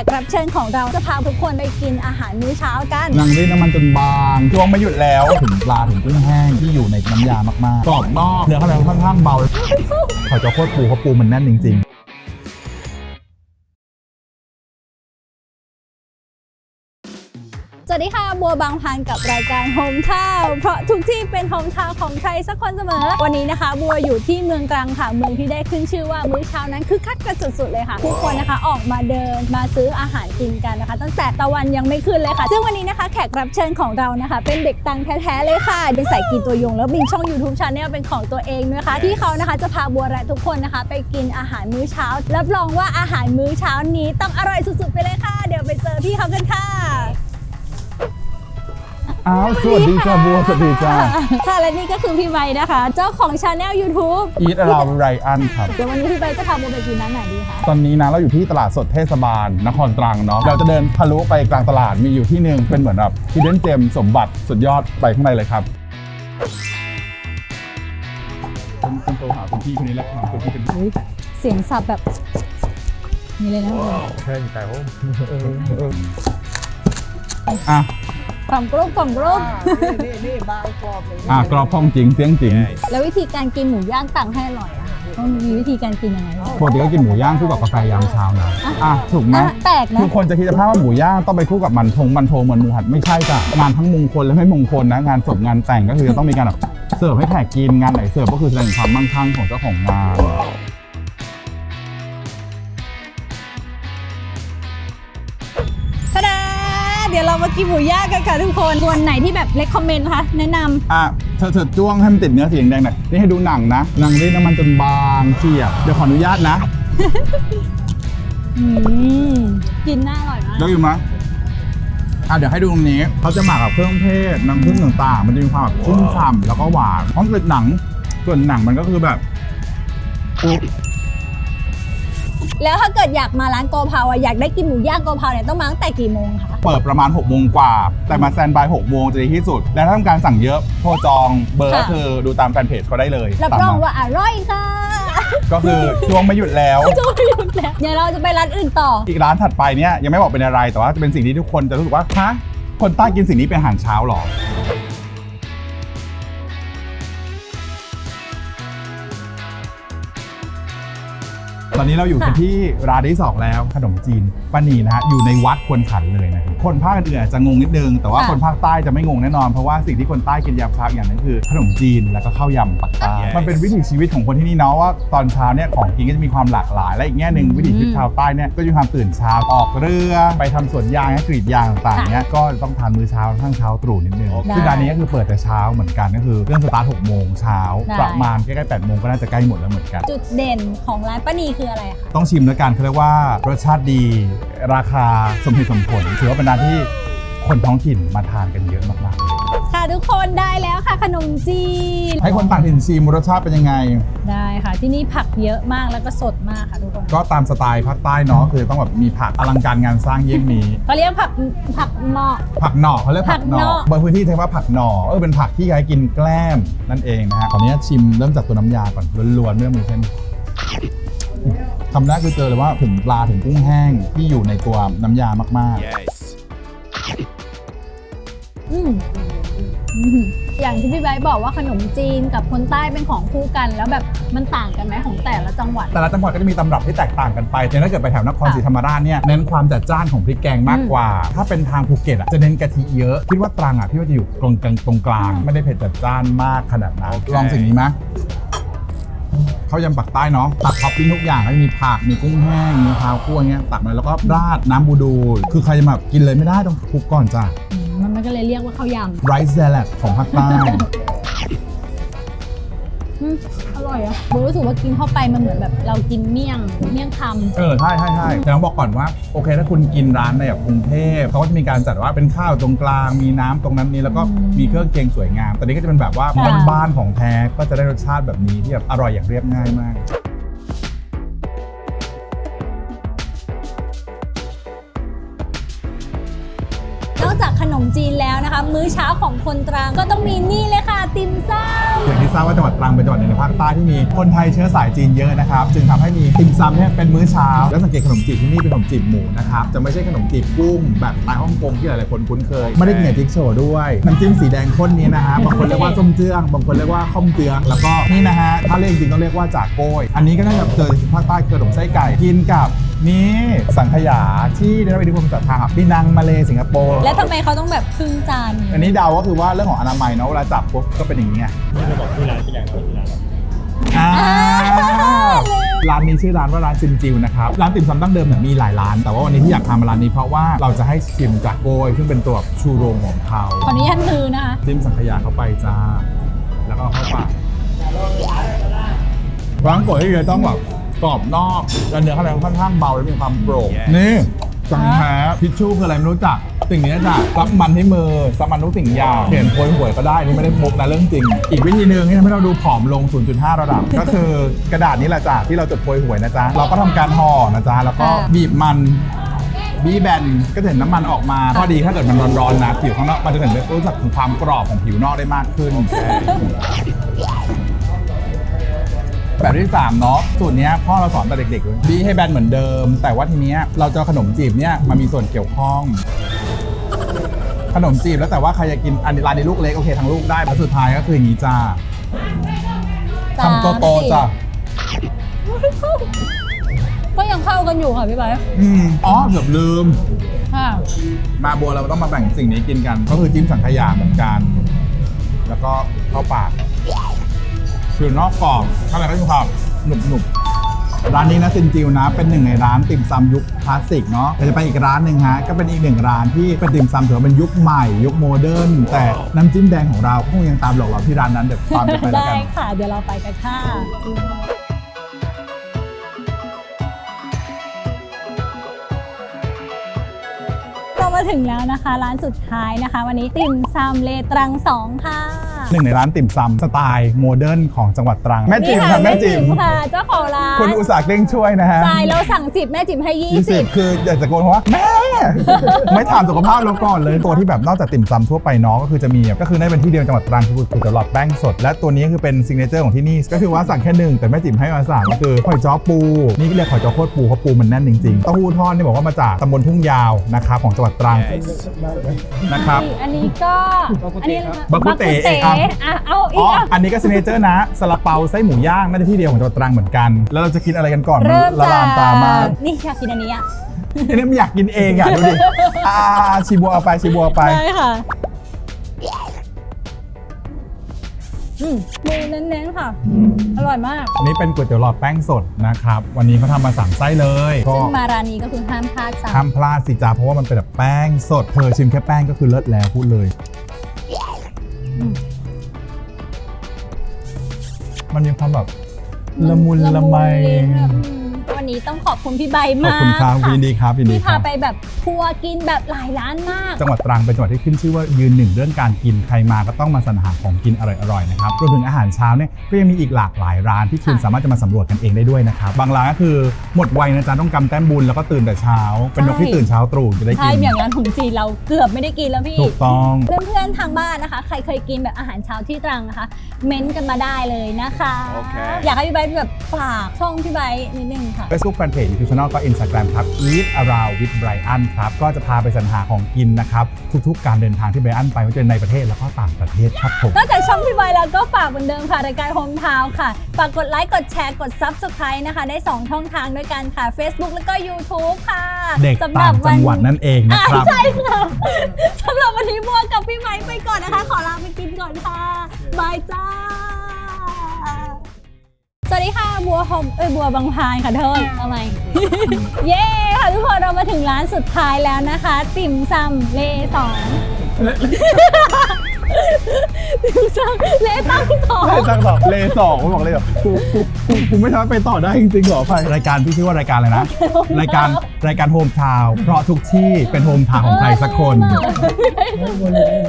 กรับเชิญของเราจะพาทุกคนไปกินอาหารมื้อเช้ากันนางรีดน้ำมันจนบางจ้วงไม่หยุดแล้วถึงปลาถึงกุ้งแห้งที่อยู่ในน้ำยามากๆกรอบนอกเนื้อข้างในค่อนข้างเบาเขาจะโคตรปูเขาปูมันแน่นจริง สวัสดีค่ะ บัวบางพันกับรายการโฮมทาวเพราะทุกที่เป็นโฮมทาวของใครสักคนเสมอ วันนี้นะคะ บัวอยู่ที่เมืองตรังค่ะเมืองที่ได้ขึ้นชื่อว่ามื้อเช้านั้นคือคักกันสุดๆเลยค่ะผู้คนนะคะออกมาเดินมาซื้ออาหารกินกันนะคะ ตั้งแต่ตะวันยังไม่ขึ้นเลยค่ะ ซึ่งวันนี้นะคะแขกรับเชิญของเรานะคะ เป็นเด็กตังแท้ๆเลยค่ะ เป็นสายกินตัวยง แล้วมีช่อง YouTube Channel เป็นของตัวเองด้วยค่ะที่เขานะคะจะพาบัวและทุกคนนะคะ ไปกินอาหารมื้อเช้ารับรองว่าอาหารมื้อเช้านี้ต้องอร่อยสุดๆไปเลยค่ะ เดี๋ยวไปเจอพี่เขากันค่ะ อ้าวสวัสดีจ้าบัวสวัสดีจ้าค่ะและนี่ก็คือพี่ใบนะคะ เจ้าของชาแนล YouTube อีทเราไรอันครับ เดี๋ยววันนี้พี่ใบจะพาโมไปกินร้านไหนดีคะตอนนี้นะเราอยู่ที่ตลาดสดเทศบาลนครตรังเนาะเราจะเดินทะลุไปกลางตลาดมีอยู่ที่หนึ่งเป็นเหมือนแบบที่เด่นเจมสมบัติสุดยอดไปข้างในเลยครับผมผมโทรหาคุณพี่คนนี้แหละครับคุณพี่เป็นอุ๊ยเสียงสับแบบนี่เลยนะทุกคนใช่แต่ว่า อะ กล่อมกรุบกล่อมกรุบนี่นี่บางกรอบเลยอะกรอบพองจริงเสียงจริงแล้ววิธีการกินหมูย่างต่างให้อร่อยอะค่ะต้องมีวิธีการกินยังไงบ้าง ปกติก็กินหมูย่างคู่กับกาแฟยามเช้านะอะถูกไหมอะแปลกนะ คือคนจะคิดภาพว่าหมูย่างต้องไปคู่กับมันทงมันโทเหมือนหมูหัดไม่ใช่จ้ะงานทั้งมงคลและไม่มงคลนะงานศพงานแต่งก็คือจะต้องมีการแบบเสิร์ฟให้แขกกินงานไหนเสิร์ฟก็คือแสดงถึงความมั่งคั่งของเจ้าของงาน กินหมูย่างกันค่ะทุกคนส่วนไหนที่แบบเลคคอมเมนต์คะแนะนำ อะเธอเธอจ้วงให้มันติดเนื้อสีแดงๆหน่อยนี่ให้ดูหนังนะหนังรีดน้ำมันจนบางเฉียบเดี๋ยวขออนุญาตนะอืมกินน่าอร่อยมาก ได้อยู่ไหมอะเดี๋ยวให้ดูตรงนี้เขาจะหมักกับเครื่องเทศน้ำผึ้งต่างๆ มันจะมีความแบบชุ่มฉ่ำแล้วก็หวานเพราะมันเป็นหนังส่วนหนังมันก็คือแบบอุ๊ย แล้วถ้าเกิดอยากมาร้านโกเพราอะอยากได้กินหมูย่างโกเพราเนี่ยต้องมาตั้งแต่กี่โมงคะเปิดประมาณ 6 โมงกว่า แต่มาแซนบาย 6 โมงจะดีที่สุด และถ้าต้องการสั่งเยอะโทรจองเบอร์ก็คือดูตามแฟนเพจเขาได้เลยรับรองว่าอร่อยค่ะก็คือช่วงไม่หยุดแล้วจะไม่หยุดแล้วเดี๋ยวเราจะไปร้านอื่นต่อ อีกร้านถัดไปเนี่ยยังไม่บอกเป็นอะไรแต่ว่าจะเป็นสิ่งที่ทุกคนจะรู้สึกว่าฮะคนใต้กินสิ่งนี้เป็นอาหารเช้าหรอ ตอนนี้เราอยู่กันค่ะที่ร้านที่สองแล้วขนมจีนป้านีนะฮะอยู่ในวัดควรขันเลยนะครับคนภาคอื่นๆอาจจะงงนิดนึง แต่ว่าคนภาคใต้จะไม่งงแน่นอน เพราะว่าสิ่งที่คนใต้กินยามเช้าอย่างหนึงคือขนมจีนแล้วก็ข้าวยำปักใต้มันเป็นวิถีชีวิตของคนที่นี่เนาะว่าตอนเช้าเนี่ยของกินก็จะมีความหลากหลาย และอีกแง่หนึ่งวิถีชีวิตชาวใต้เนี่ยก็จะมีความตื่นเช้าออกเรือไปทำสวนยางให้กรีดยางต่างๆเนี่ยก็จะต้องทานมื้อเช้าค่อนข้างเช้าตรู่นิดนึงได้ซึ่งร้านนี้ก็คือเปิดแต่เช้าเหมือนกันก็คือเรื่องสตาร์ทหกโมงเช้าได้ประมาณใกล้ๆแปดโมงก็น่าจะใกล้หมดแล้วเหมือนกัน จุดเด่นของร้านป้านีคืออะไรอะคะต้องชิมแล้วกันเขาเรียกว่ารสชาติดีราคาสมเหตุสมผลถือว่าเป็นร้านที่คนท้องถิ่นมาทานกันเยอะมากๆเลยค่ะทุกคนได้แล้วค่ะขนมจีนให้คนต่างถิ่นชิมรสชาติเป็นยังไง ได้ค่ะ ที่นี่ผักเยอะมากแล้วก็สดมากค่ะทุกคนก็ตามสไตล์ภาคใต้เนาะคือต้องแบบมีผักอลังการงานสร้างเยี่ยงนี้ เขาเรียกผักผักเนาะ ผักหน่อเขาเรียกผักหน่อผักหน่อ บางพื้นที่ใช้ว่าผักหน่อเออเป็นผักที่ใช้กินแกล้มนั่นเองนะฮะขออนุญาตชิมเริ่มจากตัวน้ำยาก่อนล้วนๆไม่ต้องมีเส้น คำแรกคือเจอเลยว่าถึงปลาถึงกุ้งแห้งที่อยู่ในตัวน้ำยามากๆอืมอืมอย่างที่พี่ไบร์ทบอกว่าขนมจีนกับคนใต้เป็นของคู่กัน แล้วแบบมันต่างกันไหมของแต่ละจังหวัดแต่ละจังหวัดก็จะมีตำรับที่แตกต่างกันไปแต่ถ้าเกิดไปแถวนครศรีธรรมราชเนี่ยเน้นความจัดจ้านของพริกแกงมากกว่า ถ้าเป็นทางภูเก็ตอะจะเน้นกะทิเยอะคิดว่าตรังอะพี่ว่าจะอยู่ตรงกลางตรงกลาง ไม่ได้เผ็ดจัดจ้านมากขนาดนั้นลองสิ่งนี้ไหม ข้าวยำปักใต้เนาะตักท็อปปิ้งทุกอย่างก็จะมีผักมีกุ้งแห้งมีมะพร้าวคั่วเงี้ยตักมาแล้วก็ราดน้ำบูดู คือใครจะมาแบบกินเลยไม่ได้ต้องคลุกก่อนจ้ะอืมมันมันก็เลยเรียกว่าข้าวยไรซ์แซลัดของภาคใต้ำ อืมอร่อยอะโบรู้สึกว่ากินเข้าไปมันเหมือนแบบเรากินเมี่ยงเมี่ยงคำเออใช่ใช่ใช่แต่ต้องบอกก่อนว่า โอเคถ้าคุณกินร้านในแบบกรุงเทพเขาก็จะมีการจัดว่าเป็นข้าวตรงกลาง มีน้ำตรงนั้นนี้แล้วก็อืมมีเครื่องเคียงสวยงามแต่นี้ก็จะเป็นแบบว่าค่ะบ้านๆของแท้ก็จะได้รสชาติแบบนี้ที่แบบอร่อยอย่างเรียบง่ายมากนอกจากขนมจีนแล้วนะคะ มื้อเช้าของคนตรังก็ต้องมีนี่เลยค่ะ ติมซำอย่างที่ทราบว่าจังหวัดตรังเป็นจังหวัดหนึ่งในภาคใต้ที่มีคนไทยเชื้อสายจีนเยอะนะครับ จึงทำให้มีติ่มซำเนี่ยเป็นมื้อเช้า แล้วสังเกตขนมจีบที่นี่เป็นขนมจีบหมูนะครับ จะไม่ใช่ขนมจีบกุ้งแบบสไตล์ฮ่องกงที่หลายๆคนคุ้นเคย ไม่ได้กินกับจิ๊กโชว์ด้วย น้ำจิ้มสีแดงข้นนี้นะฮะ บางคนเรียกว่าส้มเจือง บางคนเรียกว่าข้อมเจือง แล้วก็นี่นะฮะ ถ้าเรียกจริงๆต้องเรียกว่าจากโก้ย อันนี้ก็น่าจะเจอภาคใต้คือขนมไส้ไก่ กินกับนี่สังขยาที่ได้รับอิทธิพลจากทางปีนังมาเลสิงคโปร์ และทำไมเขาต้องแบบครึ่งจาน อันนี้เดาก็คือว่าเรื่องของอนามัยเนาะเวลาจับปุ๊บก็เป็นอย่างนี้ไงอ่าร้านนี้ชื่อร้านว่าร้านซินจิวนะครับ ร้านติ่มซำดั้งเดิมเนี่ยมีหลายร้าน แต่ว่าวันนี้ที่อยากทำร้านนี้เพราะว่าเราจะให้ชิมจากโกยซึ่งเป็นตัวชูโรงของเขาขออนุญาตมือนะคะจิ้มสังขยาเข้าไปจ้า แล้วก็เอาเข้าปากร้านโกยที่จะต้องแบบกรอบนอกแล้วเนื้อข้างในค่อนข้างเบาและมีความโปร่งนี่จังแท้ทิชชู่คืออะไรไม่รู้จัก สิ่งนี้จ้ะซับมันที่มือซับมันทุกสิ่งอย่างเห็นโพยหวยก็ได้นี่ไม่ได้มุกนะเรื่องจริง อีกวิธีหนึ่งที่ทำให้เราดูผอมลง 0.5 ระดับ ก็คือกระดาษนี้แหละจ้ะที่เราจดโพยหวยนะจ๊ะเราก็ทำการห่อนะจ๊ะแล้วก็อ่าบีบมันบีแบนก็จะเห็นน้ำมันออกมาข้อดีถ้าเกิดมันร้อนๆนะผิวข้างนอกมันจะถึงได้รู้สึกถึงความกรอบของผิวนอกได้มากขึ้น แบบที่3เนาะสูตรเนี้ยพ่อเราสอนแต่เด็กๆเลยบีให้แบนเหมือนเดิม แต่ว่าทีเนี้ยเราจะเอาขนมจีบเนี่ยมามีส่วนเกี่ยวข้อง ขนมจีบแล้วแต่ว่าใครจะกินอันนี้ร้านนี้ลูกเล็กโอเคทั้งลูกได้แล้วสุดท้ายก็คืออย่างนี้จ้าคำโตๆจ้ะก็ยังเข้ากันอยู่ค่ะพี่ไบร์ทอืมอ๋อเกือบลืม ค่ะมาบัวเราต้องมาแบ่งสิ่งนี้กินกัน ก็คือจิ้มสังขยาเหมือนกัน แล้วก็เข้าปาก คือนอกกรอบข้างในก็มีความหนุบหนุบร้านนี้นะซินจิวนะ เป็นหนึ่งในร้านติ่มซำยุคคลาสสิกเนาะแต่จะไปอีกร้านหนึ่งฮะก็เป็นอีกหนึ่งร้านที่เป็นติ่มซำถือว่าเป็นยุคใหม่ยุคโมเดิร์นแต่น้ำจิ้มแดงของเราก็คงยังตามหลอกเราที่ร้านนั้นเดี๋ยวตามไปไปแล้วกันได้ค่ะ เดี๋ยวเราไปกันค่ะเรามาถึงแล้วนะคะ ร้านสุดท้ายนะคะ วันนี้ติ่มซำเลตรังสองค่ะ หนึ่งในร้านติ่มซำสไตล์โมเดิร์นของจังหวัดตรัง แม่จิ๋มนี่ค่ะแม่จิ๋มค่ะเจ้าของร้านคุณอุตสาห์เร่งช่วยนะฮะใช่เราสั่งสิบแม่จิ๋มให้ยี่ยี่สิสิบบคืออยากจะโกนเพราะว่าแม่ ไม่ถามสุขภาพเราก่อนเลย ตัวที่แบบนอกจากติ่มซำทั่วไปเน้องก็คือจะมีก็คือได้เป็นที่เดียวในจังหวัดตรังคือก๋วยเตี๋ยวหลอดแป้งสด และตัวนี้คือเป็นซิงเกิลเจอร์ของที่นี่ก็คือว่าสั่งแค่หนึ่งแต่แม่จิ๋มให้มาสั่งก็คือหอยจ้อปู นี่ก็เรียกหอยจ้อโคตรปูเพราะปูมันแน่นจริงๆเต้าหู้ทอดนี่บอกว่ามาจากตำบลทุ่งยาวนะครับของจังหวัดตรังนะครับ อันนี้ก็อันนี้อะไรคะบักกุเต๋บักกุครับอะเอาอีอ๋กอ อะ อันนี้ก็ซิงเกิลเจอร์นะซาลาเปาไส้หมูย่างน่าจะที่เดียวของจังหวัดตรังเหมือนกัน แล้วเราจะกินอะไรกันก่อนเริ่มละจาลานตามากนี่อยากกินอันนี้อะอันนี้มันอยากกินเองอะดูดิอ่าชิบัวเอาไปชิบัวเอาไป ได้ค่ะอืมหมูเน้นๆค่ะ อร่อยมาก อันนี้เป็นก๋วยเตี๋ยวหลอดแป้งสดนะครับ วันนี้เขาทำมาสามไส้เลย ก็ซึ่งมาร้านนี้ก็คือห้ามพลาดสั่งห้ามพลาดสิจ้าเพราะว่ามันเป็นแบบแป้งสด เธอชิมแค่แป้งก็คือเลิศแล้วพูดเลยมั มันมีความแบบละมุนละไมลิ้นอะอืม วันนี้ต้องขอบคุณพี่ใบขอบมากคุณครับค่ะยินดีครับยินดีที่ครัพาบไปแบบทัวร์กินแบบหลายร้านมาก จังหวัดตรังเป็นจังหวัดที่ขึ้นชื่อว่ายืนหนึ่งเรื่องการกินใครมาก็ต้องมาสรรหาของกินอร่อยๆนะครับรวมถึงอาหารเช้าเนี่ยก็ยังมีอีกหลากหลายร้านที่คุณค่ะ สามารถจะมาสำรวจกันเองได้ด้วยนะครับบางร้านก็คือหมดวัยนะจ๊ะต้องกำแต้มบุญแล้วก็ตื่นแต่เช้า เป็นนกที่ตื่นเช้าตรู่จะได้ใช่กิน อย่างร้านของจีนเราเกือบไม่ได้กินแล้วพี่ ถูกต้อง เพื่อนๆทางบ้านนะคะ ใครเคยกินแบบอาหารเช้าที่ตรังนะคะ เม้นต์กันมาได้เลยนะคะ โอเค อยากให้พี่ไบร์ทแบบฝากช่องพี่ไบร์ทนิดนึงค่ะ Facebook Fanpage YouTube Channel ก็ Instagram ครับ Eat Around with Brian ครับ ก็จะพาไปสรรหาของกินนะครับ ทุกๆ การเดินทางที่ Brian ไปไม่ว่าจะเป็นในประเทศแล้วก็ต่างประเทศครับผม นอกจากช่องพี่ไบร์ทแล้วก็ฝากเหมือนเดิมค่ะรายการโฮมทาวค่ะ ฝากกดไลค์ กดแชร์ กด Subscribe นะคะ ได้ 2 ช่องทางด้วยกันค่ะ Facebook แล้วก็ YouTube ค่ะเด็กสำหต่ารับงจังหวัดนั่นเองนะครับ ใช่ค่ะสำหรับวันนี้บัวกับพี่ไบร์ทไปก่อนนะคะ ขอลาไปกินก่อนค่ะบายจ้า สวัสดีค่ะบัวหอมเอ้ยบัวบางพายค่ะเธอทำไมเย้ค่ะทุกคนเรามาถึงร้านสุดท้ายแล้วนะคะ ติ่มซำเลสองติ่มซำเลตั้งสองเลตั้งสองเลสองผมบอกเลยแบบกูกูกูกูไม่สามารถไปต่อได้จริงๆหรอภัยรายการที่ชื่อว่ารายการอะไรนะ รายการรายการโฮมทาวเพราะทุกที่เป็นโฮมทาวของใครสักคนเออ